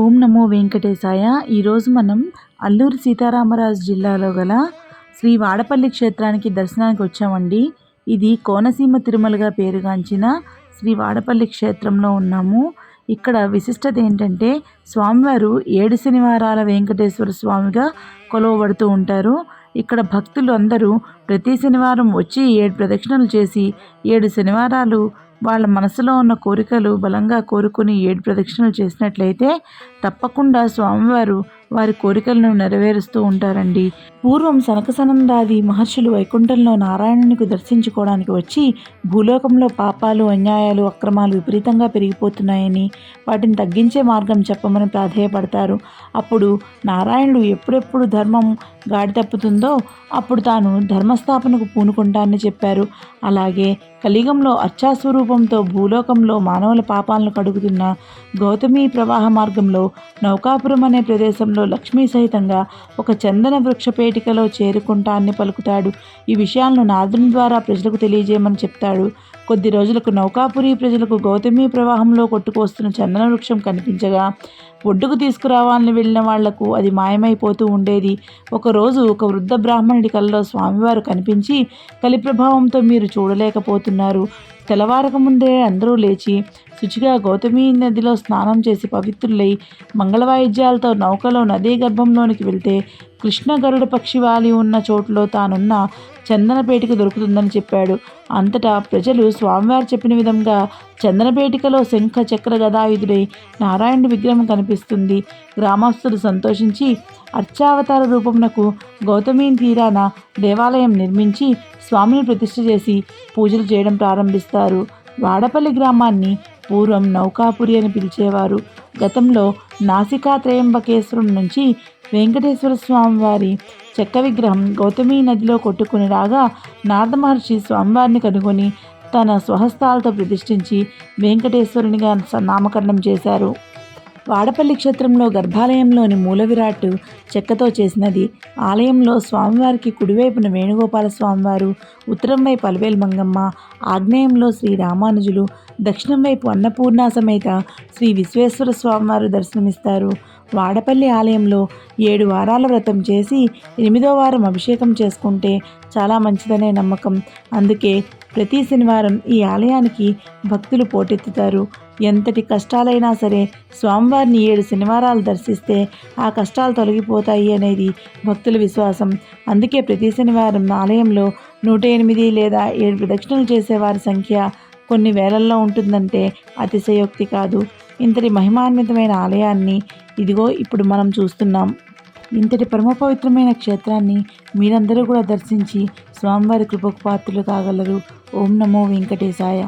ఓం నమో వెంకటేశాయ. ఈరోజు మనం అల్లూరి సీతారామరాజు జిల్లాలో గల శ్రీ వాడపల్లి క్షేత్రానికి దర్శనానికి వచ్చామండి. ఇది కోనసీమ తిరుమలగా పేరుగాంచిన శ్రీ వాడపల్లి క్షేత్రంలో ఉన్నాము. ఇక్కడ విశిష్టత ఏంటంటే స్వామివారు ఏడు శనివారాల వెంకటేశ్వర స్వామిగా కొలవబడుతూ ఉంటారు. ఇక్కడ భక్తులు అందరూ ప్రతి శనివారం వచ్చి ఏడు ప్రదక్షిణలు చేసి ఏడు శనివారాలు వాళ్ళ మనసులో ఉన్న కోరికలు బలంగా కోరుకుని ఏడు ప్రదక్షిణలు చేసినట్లయితే తప్పకుండా స్వామివారు వారి కోరికలను నెరవేరుస్తూ ఉంటారండి. పూర్వం సనకసనందాది మహర్షులు వైకుంఠంలో నారాయణునికి దర్శించుకోవడానికి వచ్చి భూలోకంలో పాపాలు అన్యాయాలు అక్రమాలు విపరీతంగా పెరిగిపోతున్నాయని వాటిని తగ్గించే మార్గం చెప్పమని ప్రాధేయపడతారు. అప్పుడు నారాయణుడు ఎప్పుడెప్పుడు ధర్మం గాడి తప్పుతుందో అప్పుడు తాను ధర్మస్థాపనకు పూనుకుంటానని చెప్పారు. అలాగే కలిగంలో అర్చాస్వరూపంతో భూలోకంలో మానవుల పాపాలను కడుగుతున్న గౌతమి ప్రవాహ మార్గంలో నౌకాపురం అనే ప్రదేశంలో లక్ష్మీ సహితంగా ఒక చందన వృక్ష పేటికలో చేరుకుంటా అని పలుకుతాడు. ఈ విషయాలను నాదుని ద్వారా ప్రజలకు తెలియజేయమని చెప్తాడు. కొద్ది రోజులకు నౌకాపురి ప్రజలకు గౌతమి ప్రవాహంలో కొట్టుకొస్తున్న చందన వృక్షం కనిపించగా ఒడ్డుకు తీసుకురావాలని వెళ్ళిన వాళ్ళకు అది మాయమైపోతూ ఉండేది. ఒకరోజు ఒక వృద్ధ బ్రాహ్మణుడి కళ్ళలో స్వామివారు కనిపించి కలి ప్రభావంతో మీరు చూడలేకపోతున్నారు. తెల్లవారకముందే అందరూ లేచి శుచిగా గౌతమి నదిలో స్నానం చేసి పవిత్రులై మంగళవాయిద్యాలతో నౌకలో నదీ గర్భంలోనికి వెళ్తే కృష్ణ గరుడ పక్షి వాలి ఉన్న చోటులో తానున్న చందనపేటికి దొరుకుతుందని చెప్పాడు. అంతటా ప్రజలు స్వామివారు చెప్పిన విధంగా చందనపేటికలో శంఖ చక్ర గదాయుధుడై నారాయణుడి విగ్రహం కనిపిస్తుంది. గ్రామస్తులు సంతోషించి అర్చావతార రూపమునకు గౌతమి తీరాన దేవాలయం నిర్మించి స్వామిని ప్రతిష్ఠ చేసి పూజలు చేయడం ప్రారంభిస్తారు. వాడపల్లి గ్రామాన్ని పూర్వం నౌకాపురి అని పిలిచేవారు. గతంలో నాసికా త్రయంబకేశ్వరం నుంచి వెంకటేశ్వర స్వామి వారి చెక్క విగ్రహం గౌతమి నదిలో కొట్టుకుని రాగా నారద మహర్షి స్వామివారిని కనుగొని తన స్వహస్తాలతో ప్రతిష్ఠించి వెంకటేశ్వరునిగా నామకరణం చేశారు. వాడపల్లి క్షేత్రంలో గర్భాలయంలోని మూల విరాట్ చెక్కతో చేసినది. ఆలయంలో స్వామివారికి కుడివైపున వేణుగోపాల స్వామివారు ఉత్తరం వైపు అలవేలు మంగమ్మ ఆగ్నేయంలో శ్రీ రామానుజులు దక్షిణం వైపు అన్నపూర్ణ సమేత శ్రీ విశ్వేశ్వర స్వామివారు దర్శనమిస్తారు. వాడపల్లి ఆలయంలో ఏడు వారాల వ్రతం చేసి ఎనిమిదో వారం అభిషేకం చేసుకుంటే చాలా మంచిదనే నమ్మకం. అందుకే ప్రతి శనివారం ఈ ఆలయానికి భక్తులు పోటెత్తుతారు. ఎంతటి కష్టాలైనా సరే స్వామివారిని ఏడు శనివారాలు దర్శిస్తే ఆ కష్టాలు తొలగిపోతాయి అనేది భక్తుల విశ్వాసం. అందుకే ప్రతి శనివారం ఆలయంలో నూట ఎనిమిది లేదా ఏడు ప్రదక్షిణలు చేసేవారి సంఖ్య కొన్ని వేలల్లో ఉంటుందంటే అతిశయోక్తి కాదు. ఇంతటి మహిమాన్వితమైన ఆలయాన్ని ఇదిగో ఇప్పుడు మనం చూస్తున్నాం. ఇంతటి పరమ పవిత్రమైన క్షేత్రాన్ని మీరందరూ కూడా దర్శించి స్వామివారి కృపకు పాత్రలు కాగలరు ఓం నమో వెంకటేశాయ.